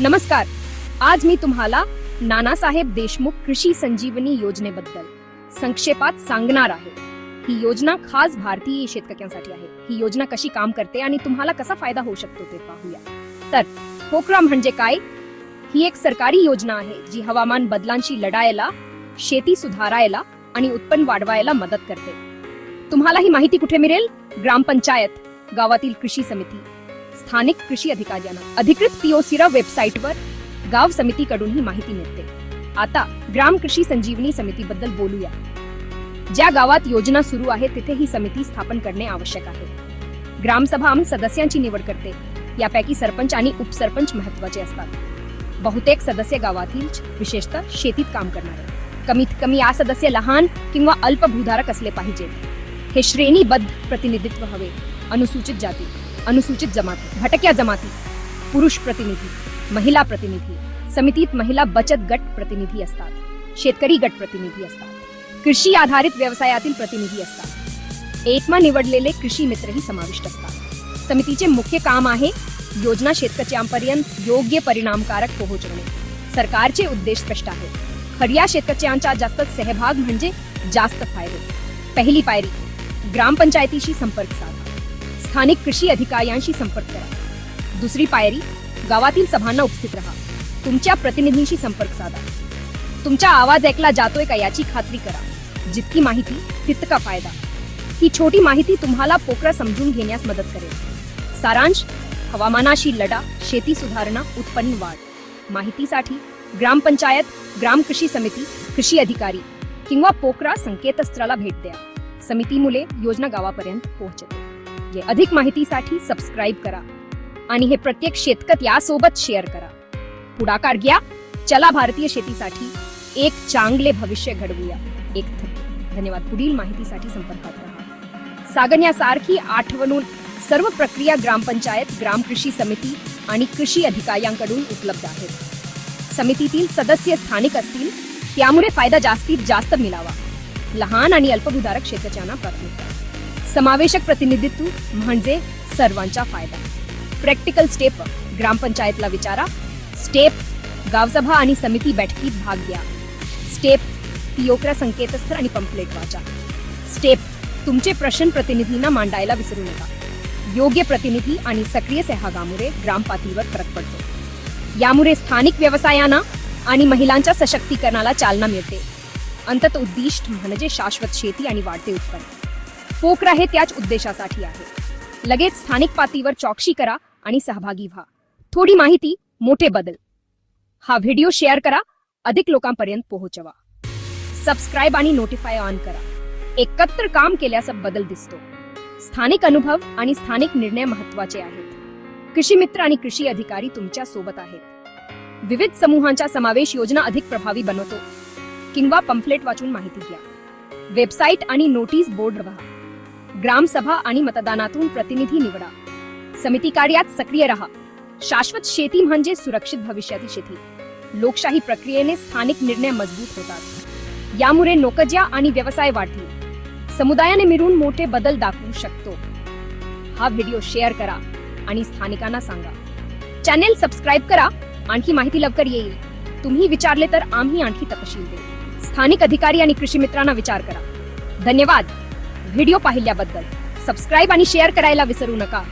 नमस्कार. आज मी तुम्हाला नानासाहेब देशमुख कृषी संजीवनी योजनेबद्दल संक्षेपात सांगणार आहे. ही योजना खास भारतीय शेतकऱ्यांसाठी आहे. ही योजना कशी काम करते आणि तुम्हाला कसा फायदा होऊ शकतो ते पाहूया. तर पोकरा म्हणजे काय? ही एक सरकारी योजना आहे जी हवामान बदलांशी लढायला शेती सुधारायला आणि उत्पन्न वाढवायला मदत करते. तुम्हाला ही माहिती कुठे मिळेल? ग्रामपंचायत गावातील कृषी समिती. स्थानिक कृषी अधिकाऱ्यांना अधिकृत पीओसीरा वेबसाईटवर गाव समितीकडून ही माहिती मिळते. आता ग्राम कृषी संजीवनी समितीबद्दल बोलूया. ज्या गावात योजना सुरू आहे तिथे ही समिती स्थापन करणे आवश्यक आहे. ग्रामसभा सदस्यांची निवड करते. यापैकी सरपंच आणि उपसरपंच महत्त्वाचे असतात. बहुतेक सदस्य गावातील विशेषतः शेतीत काम करणारे. कमीत कमी या सदस्य लहान किंवा अल्प भूधारक असले पाहिजे. हे श्रेणीबद्ध प्रतिनिधित्व हवे. अनुसूचित जाती. अनुसूचित जमाती भटक्या जमाती पुरुष प्रतिनिधी महिला प्रतिनिधी समितीत महिला बचत गट प्रतिनिधी असतात शेतकरी गट प्रतिनिधी असतात कृषी आधारित व्यवसायातील प्रतिनिधी असतात. एकमा निवडलेले कृषी मित्रही समाविष्ट असतात. समितीचे मुख्य काम आहे योजना शेतकऱ्यांपर्यंत योग्य परिणामकारक पोहोचवणे. सरकारचे उद्देश स्पष्ट आहे. खऱ्या शेतकऱ्यांचा जास्त सहभाग म्हणजे जास्त फायदे. पहिली पायरी ग्रामपंचायतीशी संपर्क साधा. स्थानिक कृषी अधिकाऱ्यांशी संपर्क करा. दुसरी पायरी गावातील सभांना उपस्थित राहा. तुमच्या प्रतिनिधींशी संपर्क साधा. तुमचा आवाज ऐकला जातोय का याची खात्री करा. जितकी माहिती तितका फायदा. ही छोटी माहिती तुम्हाला पोकरा समजून घेण्यास मदत करेल. सारांश हवामानाशी लढा शेती सुधारणा उत्पन्न वाढ. माहितीसाठी ग्रामपंचायत ग्राम कृषी समिती कृषी अधिकारी किंवा पोकरा संकेतस्थळाला भेट द्या. समितीमुळे योजना गावापर्यंत पोहोचते ये अधिक माहितीसाठी सबस्क्राईब करा. आणि हे प्रत्येक शेतकत यासोबत शेअर करा. पुढाकार घ्या. चला भारतीय शेतीसाठी एक चांगले भविष्य घडवूया. एक धन्यवाद. पुढील माहितीसाठी संपर्कात राहा. सागण्यासारखी आठवणून सर्व प्रक्रिया ग्रामपंचायत ग्राम कृषी समिती आणि कृषी अधिकाऱ्यांकडून उपलब्ध आहेत. समितीतील सदस्य स्थानिक असतील त्यामुळे फायदा जास्तीत जास्त मिळावा. लहान आणि अल्पभूधारक शेतकऱ्यांना प्राथमिकता. समावेशक प्रतिनिधित्व म्हणजे सर्वांचा फायदा. प्रॅक्टिकल स्टेप ग्रामपंचायतला विचारा. स्टेप गावसभा आणि समिती बैठकीत भाग घ्या. स्टेप पिओक्रा संकेतस्थळ आणि पंपलेट वाचा. स्टेप तुमचे प्रश्न प्रतिनिधींना मांडायला विसरू नका. योग्य प्रतिनिधी आणि सक्रिय सहभागामुळे ग्रामपातळीवर फरक पडतो. यामुळे स्थानिक व्यवसायांना आणि महिलांच्या सशक्तीकरणाला चालना मिळते. अंतत उद्दिष्ट म्हणजे शाश्वत शेती आणि वाढते उत्पन्न. पोकरा हे त्याच उद्देशासाठी आहे. लगेच स्थानिक पातळीवर चौकशी करा आणि सहभागी व्हा. थोडी माहिती मोठे बदल. हा व्हिडिओ शेअर करा अधिक लोकांपर्यंत पोहोचवा. सबस्क्राईब आणि नोटिफाय ऑन करा. एकत्र काम केल्याचा बदल दिसतो. स्थानिक अनुभव आणि स्थानिक निर्णय महत्त्वाचे आहेत. कृषी मित्र आणि कृषी अधिकारी तुमच्यासोबत आहेत. विविध समूहांचा समावेश योजना अधिक प्रभावी बनवतो. किंवा पंफलेट वाचून माहिती घ्या. वेबसाईट आणि नोटीस बोर्ड रहा. ग्रामसभा आणि मतदानातून प्रतिनिधी निवडा. समिती कार्यात सक्रिय राहा. शाश्वत शेती म्हणजे सुरक्षित भविष्याची शेती. लोकशाही प्रक्रियेने स्थानिक निर्णय मजबूत होतात. यामुळे नोकऱ्या आणि व्यवसाय वाढतील. समुदायाने मिळून मोठे बदल दाखवू शकतो. हा व्हिडिओ शेअर करा आणि स्थानिकांना सांगा. चॅनेल सबस्क्राईब करा आणखी माहिती लवकर येईल. तुम्ही विचारले तर आम्ही आणखी तपशील देऊ. स्थानिक अधिकारी आणि कृषी मित्रांना विचार करा. धन्यवाद. व्हिडिओ पाहिल्याबद्दल सबस्क्राईब आणि शेअर करायला विसरू नका.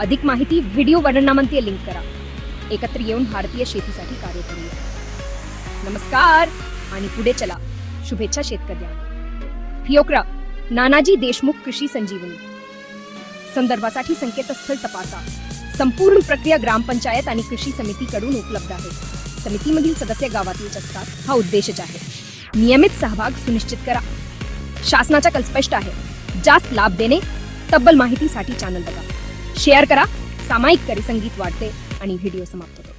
अधिक माहिती व्हिडिओ वर्णनामध्ये लिंक करा. एकत्र येऊन भारतीय शेतीसाठी कार्य करूया. नमस्कार आणि पुढे चला. शुभेच्छा शेतकऱ्या फिओक्रा नानाजी देशमुख कृषी संजीवनी. संदर्भासाठी संकेतस्थळ तपासा. संपूर्ण प्रक्रिया ग्रामपंचायत आणि कृषी समितीकडून उपलब्ध आहे. समितीमधील सदस्य गावातीलच असतात हा उद्देशच आहे. नियमित सहभाग सुनिश्चित करा. शासनाचा कल स्पष्ट आहे. जास्त लाभ देणे तब्बल माहितीसाठी चॅनल बघा. शेअर करा सामायिक करी संगीत वाढते आणि व्हिडिओ समाप्त होतो.